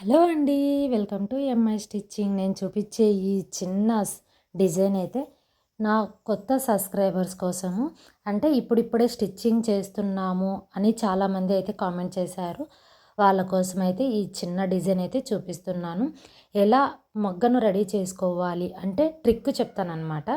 Hello అండి welcome to MI stitching నేను చూపించే ఈ చిన్న డిజైన్ అయితే నా కొత్త సబ్స్క్రైబర్స్ కోసము. అంటే ఇప్పుడిప్పుడే స్టిచ్చింగ్ చేస్తున్నాము అని చాలామంది అయితే కామెంట్ చేశారు. వాళ్ళ కోసం అయితే ఈ చిన్న డిజైన్ అయితే చూపిస్తున్నాను. ఎలా మొగ్గను రెడీ చేసుకోవాలి అంటే ట్రిక్ చెప్తానమాట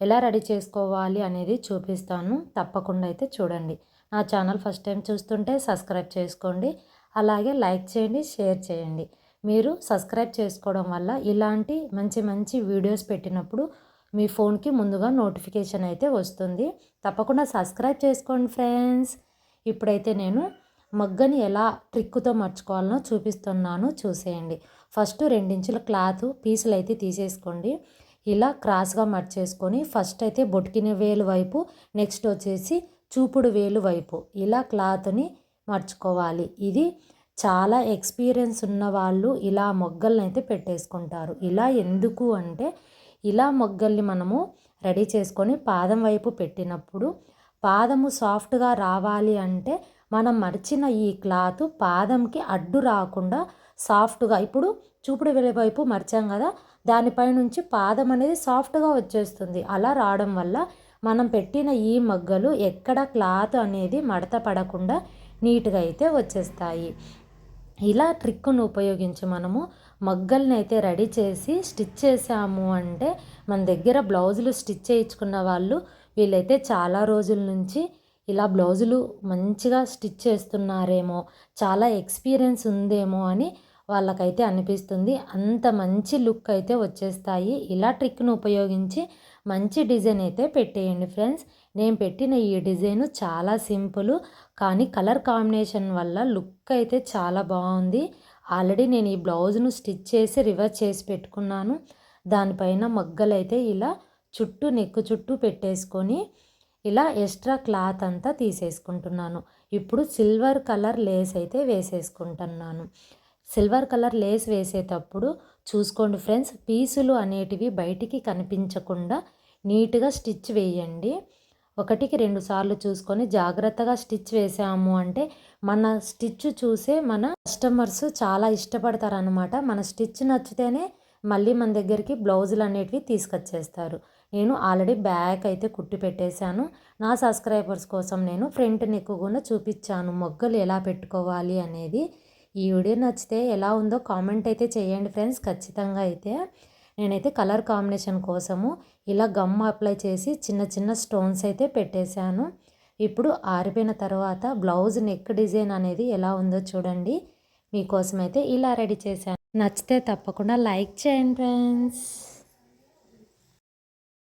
ఎలా రెడీ చేసుకోవాలి అనేది చూపిస్తాను. తప్పకుండా అయితే చూడండి. నా ఛానల్ ఫస్ట్ టైం చూస్తుంటే సబ్స్క్రైబ్ చేసుకోండి. అలాగే లైక్ చేయండి షేర్ చేయండి. మీరు సబ్స్క్రైబ్ చేసుకోవడం వల్ల ఇలాంటి మంచి మంచి వీడియోస్ పెట్టినప్పుడు మీ ఫోన్కి ముందుగా నోటిఫికేషన్ అయితే వస్తుంది. తప్పకుండా సబ్స్క్రైబ్ చేసుకోండి ఫ్రెండ్స్. ఇప్పుడైతే నేను మగ్గని ఎలా ట్రిక్కుతో మర్చుకోవాలనో చూపిస్తున్నాను. చూసేయండి. ఫస్ట్ రెండించుల క్లాత్ పీసులు అయితే తీసేసుకోండి. ఇలా క్రాస్గా మర్చేసుకొని ఫస్ట్ అయితే బొటికిన వేలు వైపు నెక్స్ట్ వచ్చేసి చూపుడు వేలు వైపు. ఇలా క్లాత్ని మర్చుకోవాలి. ఇది చాలా ఎక్స్పీరియన్స్ ఉన్న వాళ్ళు ఇలా మొగ్గల్ని అయితే పెట్టేసుకుంటారు. ఇలా ఎందుకు అంటే ఇలా మొగ్గల్ని మనము రెడీ చేసుకొని పాదం వైపు పెట్టినప్పుడు పాదము సాఫ్ట్గా రావాలి అంటే మనం మర్చిన ఈ క్లాత్ పాదంకి అడ్డు రాకుండా సాఫ్ట్గా ఇప్పుడు చూపుడు వెలువైపు మర్చాం కదా దానిపై నుంచి పాదం అనేది సాఫ్ట్గా వచ్చేస్తుంది. అలా రావడం వల్ల మనం పెట్టిన ఈ మగ్గలు ఎక్కడ క్లాత్ అనేది మడత పడకుండా నీట్గా అయితే వచ్చేస్తాయి. ఇలా ట్రిక్ను ఉపయోగించి మనము మగ్గల్ని అయితే రెడీ చేసి స్టిచ్ చేసాము అంటే మన దగ్గర బ్లౌజులు స్టిచ్ చేయించుకున్న వాళ్ళు వీళ్ళైతే చాలా రోజుల నుంచి ఇలా బ్లౌజులు మంచిగా స్టిచ్ చేస్తున్నారేమో చాలా ఎక్స్పీరియన్స్ ఉందేమో అని వాళ్ళకైతే అనిపిస్తుంది. అంత మంచి లుక్ అయితే వచ్చేస్తాయి. ఇలా ట్రిక్ను ఉపయోగించి మంచి డిజైన్ అయితే పెట్టేయండి ఫ్రెండ్స్. నేను పెట్టిన ఈ డిజైన్ చాలా సింపుల్ కానీ కలర్ కాంబినేషన్ వల్ల లుక్ అయితే చాలా బాగుంది. ఆల్రెడీ నేను ఈ బ్లౌజ్ను స్టిచ్ చేసి రివర్స్ చేసి పెట్టుకున్నాను. దానిపైన మగ్గలైతే ఇలా చుట్టూ నెక్ చుట్టూ పెట్టేసుకొని ఇలా ఎక్స్ట్రా క్లాత్ అంతా తీసేసుకుంటున్నాను. ఇప్పుడు సిల్వర్ కలర్ లేస్ అయితే వేసేసుకుంటున్నాను. సిల్వర్ కలర్ లేస్ వేసేటప్పుడు చూసుకోండి ఫ్రెండ్స్ పీసులు అనేటివి బయటికి కనిపించకుండా నీట్గా స్టిచ్ వేయండి. ఒకటికి రెండు సార్లు చూసుకొని జాగ్రత్తగా స్టిచ్ వేసాము అంటే మన స్టిచ్ చూసే మన కస్టమర్స్ చాలా ఇష్టపడతారనమాట మన స్టిచ్ నచ్చితేనే మళ్ళీ మన దగ్గరికి బ్లౌజులు అనేటివి తీసుకొచ్చేస్తారు. నేను ఆల్రెడీ బ్యాక్ అయితే కుట్టి పెట్టేశాను. నా సబ్స్క్రైబర్స్ కోసం నేను ఫ్రంట్ నెక్ కూడా చూపించాను. మొగ్గలు ఎలా పెట్టుకోవాలి అనేది ఈ వీడియో నచ్చితే ఎలా ఉందో కామెంట్ అయితే చేయండి ఫ్రెండ్స్. ఖచ్చితంగా అయితే నేనైతే కలర్ కాంబినేషన్ కోసము ఇలా గమ్ అప్లై చేసి చిన్న చిన్న స్టోన్స్ అయితే పెట్టేశాను. ఇప్పుడు ఆరిపోయిన తర్వాత బ్లౌజ్ నెక్ డిజైన్ అనేది ఎలా ఉందో చూడండి. మీకోసం అయితే ఇలా రెడీ చేశాను. నచ్చితే తప్పకుండా లైక్ చేయండి ఫ్రెండ్స్.